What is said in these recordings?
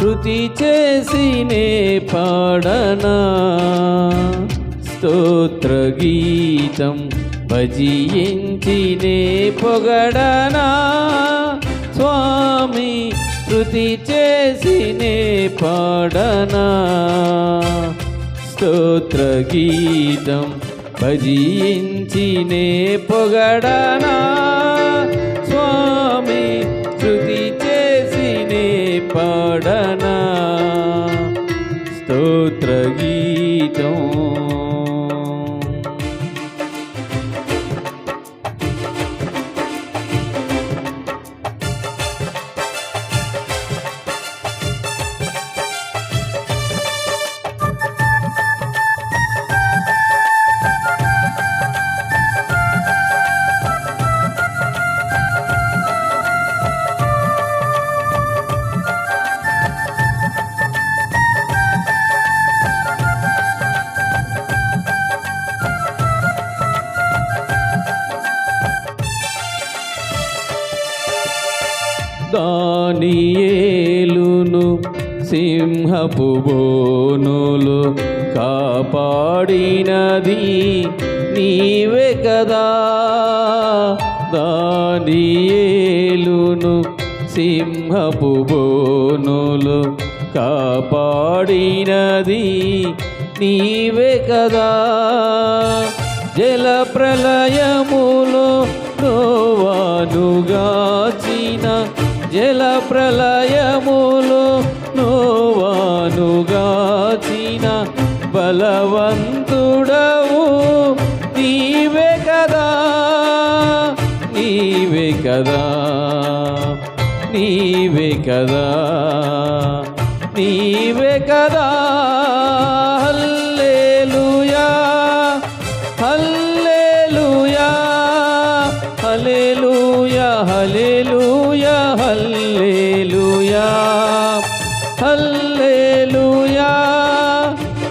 శృతి చేసినే పాడనా? స్తోత్ర గీతం భజించినే పొగడనా? స్వామి శృతి చేసినే పాడనా? స్తోత్ర గీతం భజించినే పొగడనా? దానియేలును సింహపు బోనులు కాపాడినది నీవే కదా. దానియేలును సింహపు బోనులు కాపాడినది నీవే కదా. జల ప్రళయములో నోవానుగా జల ప్రళయములు నోవానుగాచిన బలవంతుడవు. నీవే కదా నీవే కదా నీవే కదా నీవే కదా. హల్లేలుయా హల్లేలుయా హలే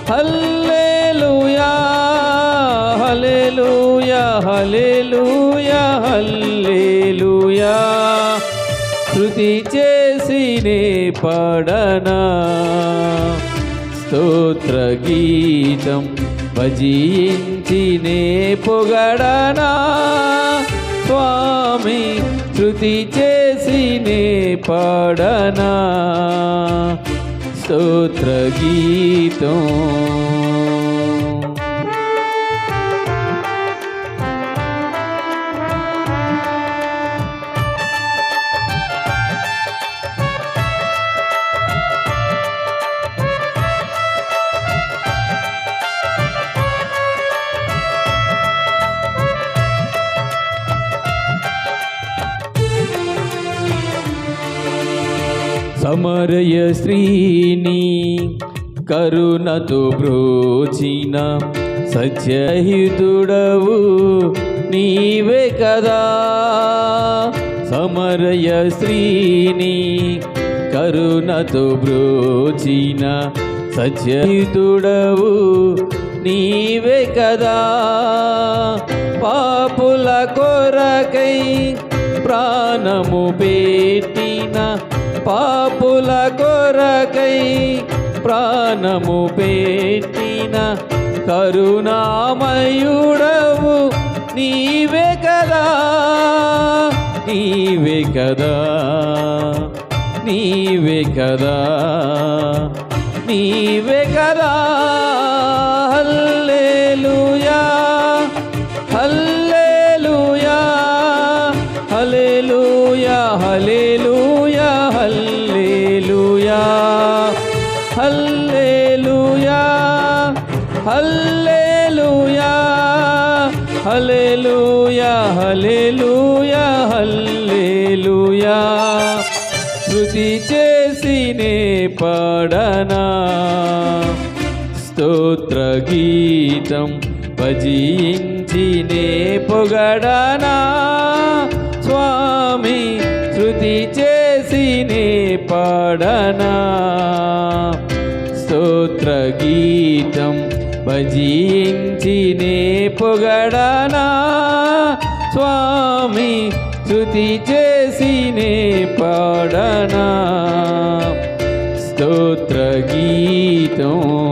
హల్లెలూయా హల్లెలూయా హల్లెలూయా హల్లెలూయా. శృతి చేసినే పడనా స్తోత్ర గీతం భజించినే పొగడనా. స్వామి శృతి చేసినే పడనా స్తోత్ర గీతం సమరయ శ్రీని కరుణతో బ్రోచిన సత్యహితుడవు నీవే కదా. సమరయ శ్రీని కరుణతో బ్రోచిన సత్యహితుడవు నీవే కదా. పాపుల కొరకై ప్రాణము పెట్టిన పాపుల కొరకై ప్రాణము పెట్టిన కరుణామయుడవు నీవే కదా నీవే కదా నీవే కదా నీవే కదా. హల్లెలూయా హల్లెలూయా హల్లెలూయా హల్లెలూయా. హల్లెలూయా శృతి చేసినే పాడనా? స్తోత్ర గీతం భజించినే పొగడనా? స్వామి శృతి చేసినే పాడనా? స్తోత్ర గీ భజించినే పొగడనా? స్వామి శృతి చేసినే పాడనా? స్తోత్ర స్తోత్ర గీతం